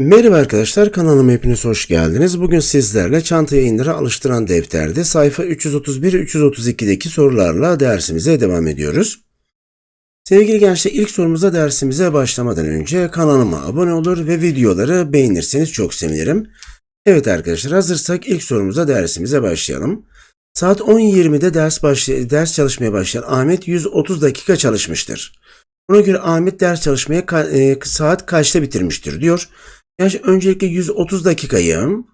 Merhaba arkadaşlar kanalıma hepiniz hoş geldiniz. Bugün sizlerle çanta yayınları alıştıran defterde sayfa 331-332'deki sorularla dersimize devam ediyoruz. Sevgili gençler ilk sorumuza dersimize başlamadan önce kanalıma abone olur ve videoları beğenirseniz çok sevinirim. Evet arkadaşlar hazırsak ilk sorumuza dersimize başlayalım. Saat 10.20'de ders, başlay- ders çalışmaya başlayan Ahmet 130 dakika çalışmıştır. Buna göre Ahmet ders çalışmaya ka- e, saat kaçta bitirmiştir diyor. Yani öncelikle 130 dakikayı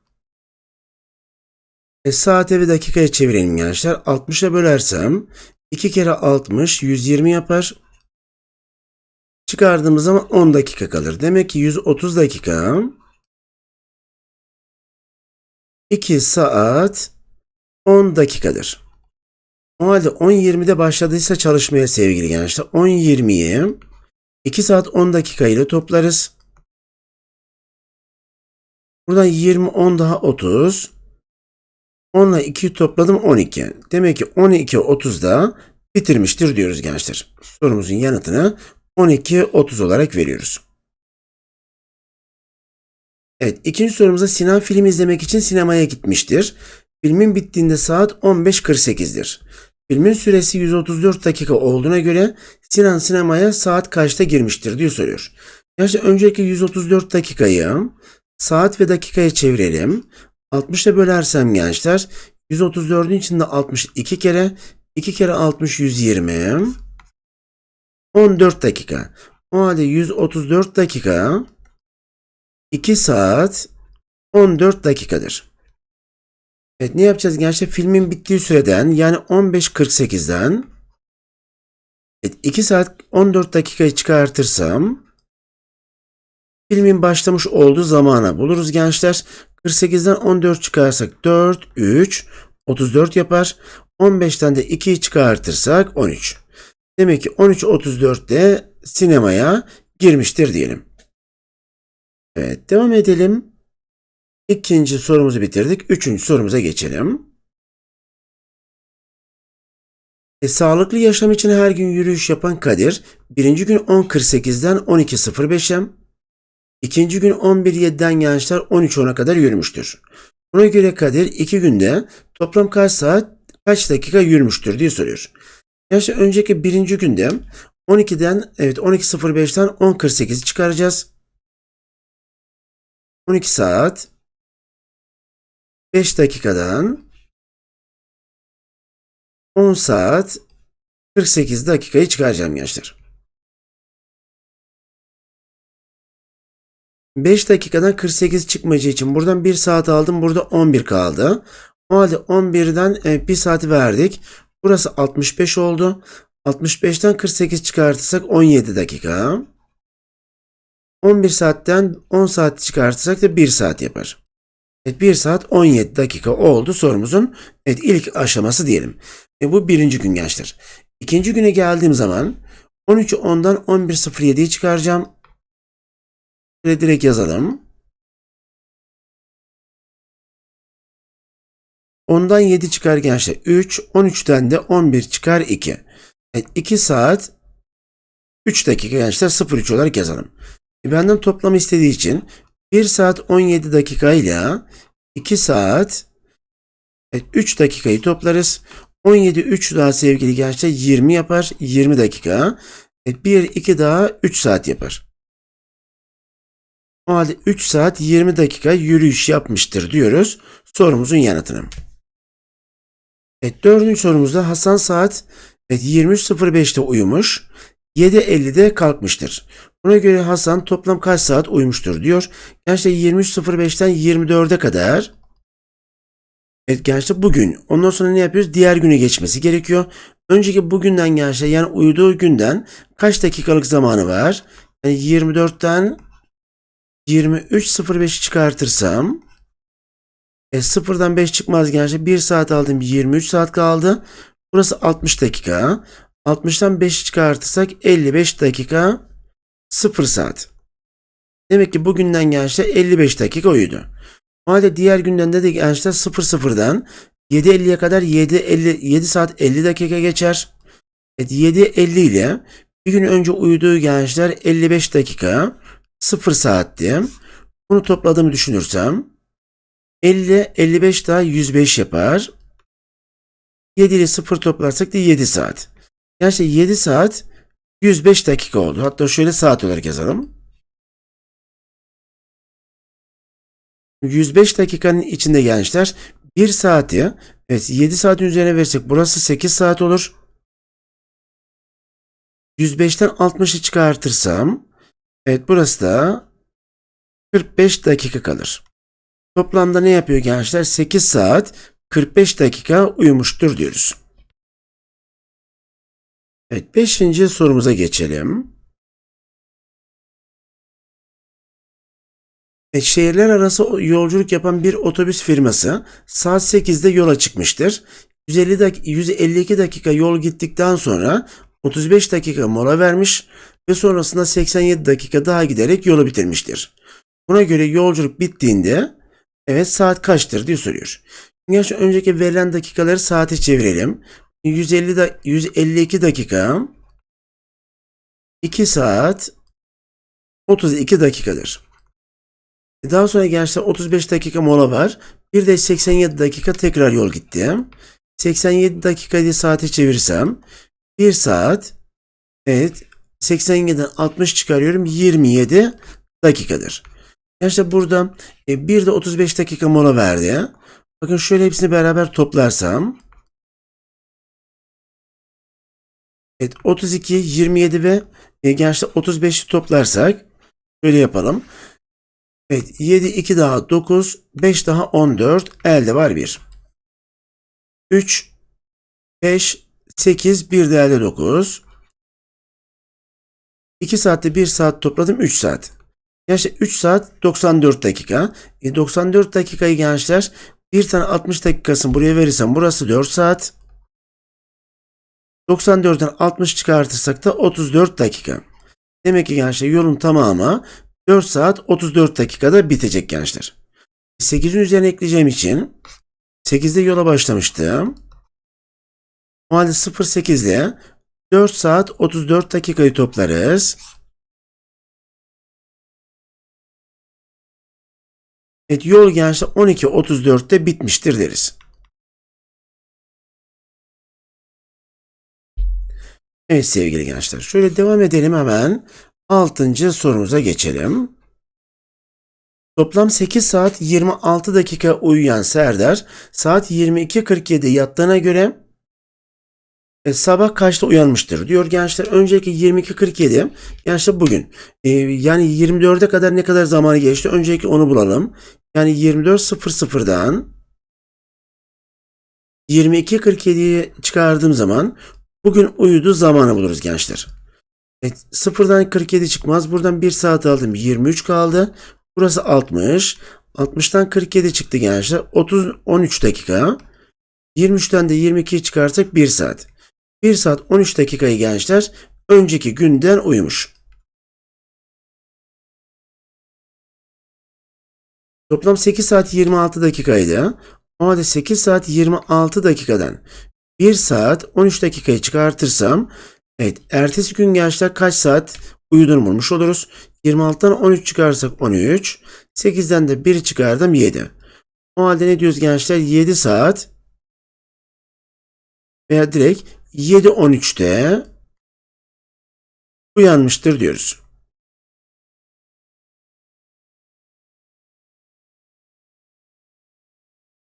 e, saate ve dakikaya çevirelim gençler. 60'a bölersem 2 kere 60 120 yapar. Çıkardığımız zaman 10 dakika kalır. Demek ki 130 dakika 2 saat 10 dakikadır. O halde 10.20'de başladıysa çalışmaya sevgili gençler 10.20'yi 2 saat 10 dakika ile toplarız. Buradan 20, 10 daha 30. 10 ile 2'yi topladım 12. Demek ki 12, 30'da bitirmiştir diyoruz gençler. Sorumuzun yanıtını 12, 30 olarak veriyoruz. Evet ikinci sorumuza Sinan film izlemek için sinemaya gitmiştir. Filmin bittiğinde saat 15.48'dir. Filmin süresi 134 dakika olduğuna göre Sinan sinemaya saat kaçta girmiştir diye soruyor. Gerçi öncelikle 134 dakikayı saat ve dakikaya çevirelim. 60'a bölersem gençler 134'ün içinde 62 kere 2 kere 60 120 14 dakika. O halde 134 dakika 2 saat 14 dakikadır. Evet ne yapacağız gençler? Filmin bittiği süreden yani 15.48'den evet, 2 saat 14 dakikayı çıkartırsam filmin başlamış olduğu zamana buluruz gençler. 48'den 14 çıkarsak 4, 3, 34 yapar. 15'ten de 2'yi çıkartırsak 13. Demek ki 13.34'te sinemaya girmiştir diyelim. Evet devam edelim. İkinci sorumuzu bitirdik. Üçüncü sorumuza geçelim. E, sağlıklı yaşam için her gün yürüyüş yapan Kadir, birinci gün 10.48'den 12.05'e, ikinci gün 11.7'den gençler 13.10'a kadar yürümüştür. Buna göre Kadir iki günde toplam kaç saat, kaç dakika yürümüştür diye soruyor. Gençler önceki birinci günde 12'den, evet 12.05'ten 10.48'i çıkaracağız. 12 saat 5 dakikadan 10 saat 48 dakikayı çıkaracağım gençler. 5 dakikadan 48 çıkmayacağı için buradan 1 saat aldım. Burada 11 kaldı. O halde 11'den 1 saati verdik. Burası 65 oldu. 65'ten 48 çıkartırsak 17 dakika. 11 saatten 10 saat çıkartırsak da 1 saat yapar. Evet 1 saat 17 dakika oldu sorumuzun evet, ilk aşaması diyelim. E, bu birinci gün gençler. İkinci güne geldiğim zaman 13'ü 10'dan 11.07'yi çıkaracağım. Şöyle direkt yazalım. 10'dan 7 çıkar gençler 3, 13'ten de 11 çıkar 2. Evet 2 saat 3 dakika gençler 03 olarak yazalım. E, benden toplam istediği için 1 saat 17 dakika ile 2 saat evet, 3 dakikayı toplarız. 17 3 daha sevgili gençler 20 yapar. 20 dakika. Evet, 1 2 daha 3 saat yapar. O halde 3 saat 20 dakika yürüyüş yapmıştır diyoruz sorumuzun yanıtını. Evet dördüncü sorumuzda Hasan saat evet, 23.05'te uyumuş. 7.50'de kalkmıştır. Buna göre Hasan toplam kaç saat uyumuştur diyor. Gençler 23.05'ten 24'e kadar. Evet gençler bugün. Ondan sonra ne yapıyoruz? Diğer güne geçmesi gerekiyor. Önceki bugünden gençler yani uyuduğu günden kaç dakikalık zamanı var? Yani 24'ten 23.05'i çıkartırsam e, sıfırdan 5 çıkmaz gençler. 1 saat aldım 23 saat kaldı. Burası 60 dakika. 60'tan 5'i çıkartırsak 55 dakika 0 saat. Demek ki bugünden gençler 55 dakika uyudu. O diğer günden de, de gençler 00'dan 7.50'ye kadar 7, 50, 7 saat 50 dakika geçer. Evet, 7.50 ile bir gün önce uyuduğu gençler 55 dakika 0 saatti. Bunu topladığımı düşünürsem 50, 55 daha 105 yapar. 7 ile 0 toplarsak da 7 saat. Yani işte 7 saat 105 dakika oldu. Hatta şöyle saat olarak yazalım. 105 dakikanın içinde gençler 1 saati evet 7 saatin üzerine versek burası 8 saat olur. 105'ten 60'ı çıkartırsam evet burası da 45 dakika kalır. Toplamda ne yapıyor gençler? 8 saat 45 dakika uyumuştur diyoruz. Evet 5. sorumuza geçelim. E, şehirler arası yolculuk yapan bir otobüs firması saat 8'de yola çıkmıştır. 150 dak 152 dakika yol gittikten sonra 35 dakika mola vermiş ve sonrasında 87 dakika daha giderek yolu bitirmiştir. Buna göre yolculuk bittiğinde evet saat kaçtır diye soruyor. Gerçi önceki verilen dakikaları saate çevirelim. 150 da 152 dakika 2 saat 32 dakikadır. Daha sonra gençler 35 dakika mola var. Bir de 87 dakika tekrar yol gitti. 87 dakikayı saate çevirsem 1 saat evet 87'den 60 çıkarıyorum 27 dakikadır. Gençler burada e, bir de 35 dakika mola verdi. Bakın şöyle hepsini beraber toplarsam Evet 32, 27 ve e, gençler 35'i toplarsak şöyle yapalım. Evet 7, 2 daha 9, 5 daha 14, elde var 1. 3, 5, 8, 1 de elde 9. 2 saatte 1 saat topladım 3 saat. Gençler 3 saat 94 dakika. E, 94 dakikayı gençler bir tane 60 dakikasını buraya verirsem burası 4 saat. 94'ten 60 çıkartırsak da 34 dakika. Demek ki gençler yolun tamamı 4 saat 34 dakikada bitecek gençler. 8'in üzerine ekleyeceğim için 8'de yola başlamıştım. O halde 08 ile 4 saat 34 dakikayı toplarız. Evet yol gençler 12.34'te bitmiştir deriz. Evet sevgili gençler şöyle devam edelim hemen 6. sorumuza geçelim. Toplam 8 saat 26 dakika uyuyan Serdar saat 22.47 yattığına göre e, sabah kaçta uyanmıştır diyor gençler. Önceki 22.47 gençler bugün. E, yani 24'e kadar ne kadar zamanı geçti? Önceki onu bulalım. Yani 24.00'dan 22.47'yi çıkardığım zaman bugün uyuduğu zamanı buluruz gençler. Evet, sıfırdan 47 çıkmaz. Buradan 1 saat aldım. 23 kaldı. Burası 60. 60'tan 47 çıktı gençler. 30 13 dakika. 23'ten de 22'yi çıkarsak 1 saat. 1 saat 13 dakikayı gençler önceki günden uyumuş. Toplam 8 saat 26 dakikaydı. O halde 8 saat 26 dakikadan 1 saat 13 dakikayı çıkartırsam evet ertesi gün gençler kaç saat uyuduğunu bulmuş oluruz. 26'dan 13 çıkarsak 13. 8'den de 1'i çıkardım 7. O halde ne diyoruz gençler? 7 saat veya direkt 7.13'te uyanmıştır diyoruz.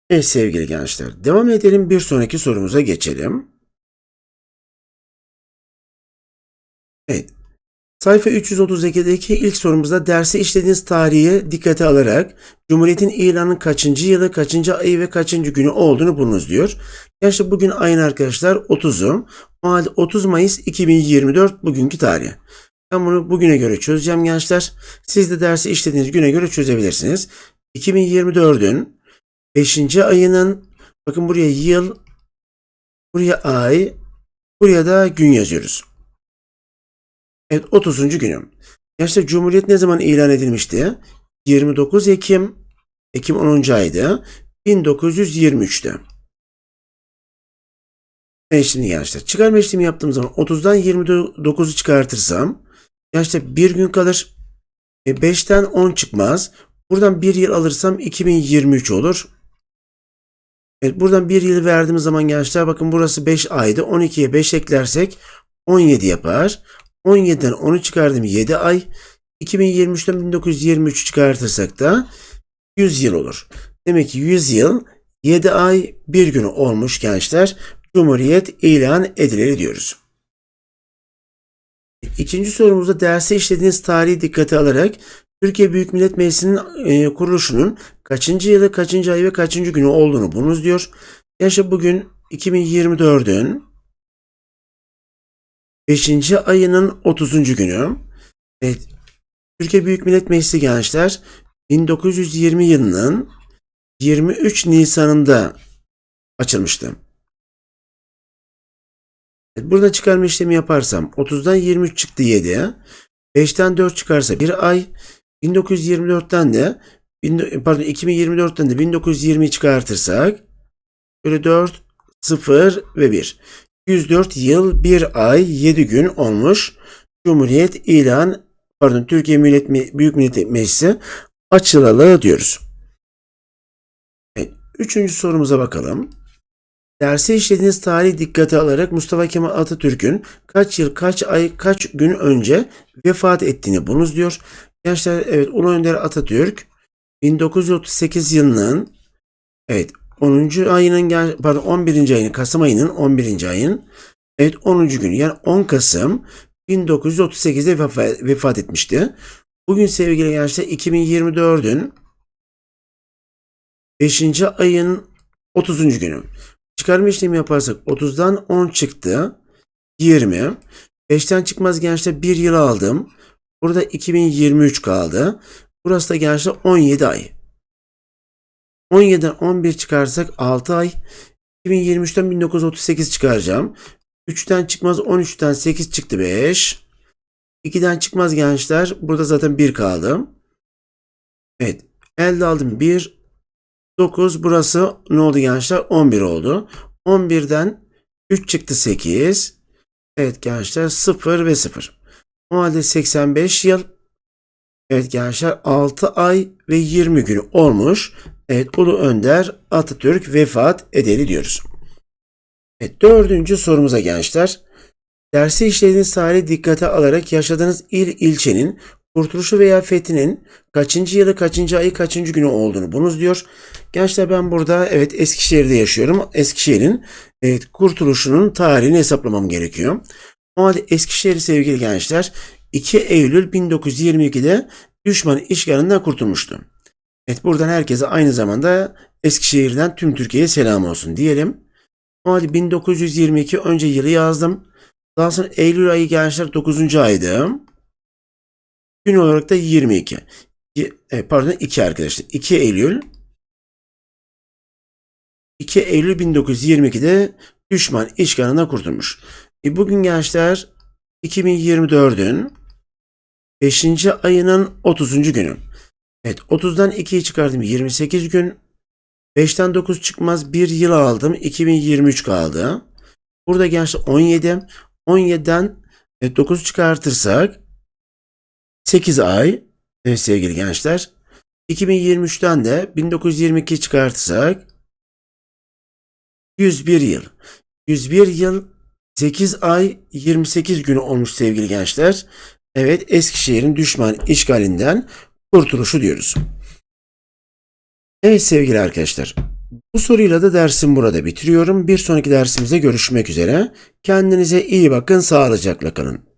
Evet sevgili gençler devam edelim bir sonraki sorumuza geçelim. Evet. Sayfa 332'deki ilk sorumuzda dersi işlediğiniz tarihi dikkate alarak Cumhuriyet'in ilanının kaçıncı yılı, kaçıncı ayı ve kaçıncı günü olduğunu bulunuz diyor. Gerçi bugün ayın arkadaşlar 30'u. O halde 30 Mayıs 2024 bugünkü tarih. Ben bunu bugüne göre çözeceğim gençler. Siz de dersi işlediğiniz güne göre çözebilirsiniz. 2024'ün 5. ayının bakın buraya yıl, buraya ay, buraya da gün yazıyoruz. Evet 30. günüm. Gerçekten Cumhuriyet ne zaman ilan edilmişti? 29 Ekim, Ekim 10. aydı. 1923'te. Ben gençler çıkarma işlemi yaptığım zaman 30'dan 29'u çıkartırsam gençler bir gün kalır. E 5'ten 10 çıkmaz. Buradan bir yıl alırsam 2023 olur. Evet buradan bir yıl verdiğimiz zaman gençler bakın burası 5 aydı. 12'ye 5 eklersek 17 yapar. 17'den 10'u çıkardım 7 ay. 2023'ten 1923 çıkartırsak da 100 yıl olur. Demek ki 100 yıl 7 ay 1 gün olmuş gençler. Cumhuriyet ilan edileli diyoruz. İkinci sorumuzda derse işlediğiniz tarihi dikkate alarak Türkiye Büyük Millet Meclisi'nin e, kuruluşunun kaçıncı yılı, kaçıncı ayı ve kaçıncı günü olduğunu bulunuz diyor. Gençler bugün 2024'ün 5. ayının 30. günü. Evet, Türkiye Büyük Millet Meclisi gençler 1920 yılının 23 Nisan'ında açılmıştı. Evet, burada çıkarma işlemi yaparsam 30'dan 23 çıktı 7. 5'ten 4 çıkarsa 1 ay. 1924'ten de pardon 2024'ten de 1920 çıkartırsak böyle 4 0 ve 1. 104 yıl 1 ay 7 gün olmuş. Cumhuriyet ilan pardon Türkiye Millet Me- Büyük Millet Meclisi açılalı diyoruz. Evet, üçüncü sorumuza bakalım. Derse işlediğiniz tarihi dikkate alarak Mustafa Kemal Atatürk'ün kaç yıl, kaç ay, kaç gün önce vefat ettiğini bulunuz diyor. Gençler evet Ulu Önder Atatürk 1938 yılının evet 10. ayının gel- pardon 11. ayının Kasım ayının 11. ayın evet 10. günü yani 10 Kasım 1938'de vefa- vefat etmişti. Bugün sevgili gençler 2024'ün 5. ayın 30. günü. Çıkarma işlemi yaparsak 30'dan 10 çıktı. 20. 5'ten çıkmaz gençler 1 yıl aldım. Burada 2023 kaldı. Burası da gençler 17 ay. 17'den 11 çıkarsak 6 ay. 2023'ten 1938 çıkaracağım. 3'ten çıkmaz 13'ten 8 çıktı 5. 2'den çıkmaz gençler. Burada zaten 1 kaldı. Evet. Elde aldım 1. 9 burası ne oldu gençler? 11 oldu. 11'den 3 çıktı 8. Evet gençler 0 ve 0. O halde 85 yıl. Evet gençler 6 ay ve 20 gün olmuş. Evet Ulu Önder Atatürk vefat edeli diyoruz. Evet dördüncü sorumuza gençler. Dersi işlediğiniz tarihi dikkate alarak yaşadığınız il ilçenin kurtuluşu veya fethinin kaçıncı yılı, kaçıncı ayı, kaçıncı günü olduğunu bulunuz diyor. Gençler ben burada evet Eskişehir'de yaşıyorum. Eskişehir'in evet, kurtuluşunun tarihini hesaplamam gerekiyor. O halde Eskişehir sevgili gençler 2 Eylül 1922'de düşman işgalinden kurtulmuştu. Evet buradan herkese aynı zamanda Eskişehir'den tüm Türkiye'ye selam olsun diyelim. O halde 1922 önce yılı yazdım. Daha sonra Eylül ayı gençler 9. aydı. Gün olarak da 22. Y- e, Pardon 2 arkadaşlar. 2 Eylül 2 Eylül 1922'de düşman işgalinden kurtulmuş. E bugün gençler 2024'ün 5. ayının 30. günü. Evet 30'dan 2'yi çıkardım 28 gün. 5'ten 9 çıkmaz 1 yıl aldım 2023 kaldı. Burada gençler 17. 17'den 9 çıkartırsak 8 ay evet sevgili gençler. 2023'ten de 1922 çıkartırsak 101 yıl. 101 yıl 8 ay 28 günü olmuş sevgili gençler. Evet Eskişehir'in düşman işgalinden kurtuluşu diyoruz. Evet sevgili arkadaşlar. Bu soruyla da dersim burada bitiriyorum. Bir sonraki dersimizde görüşmek üzere. Kendinize iyi bakın, sağlıcakla kalın.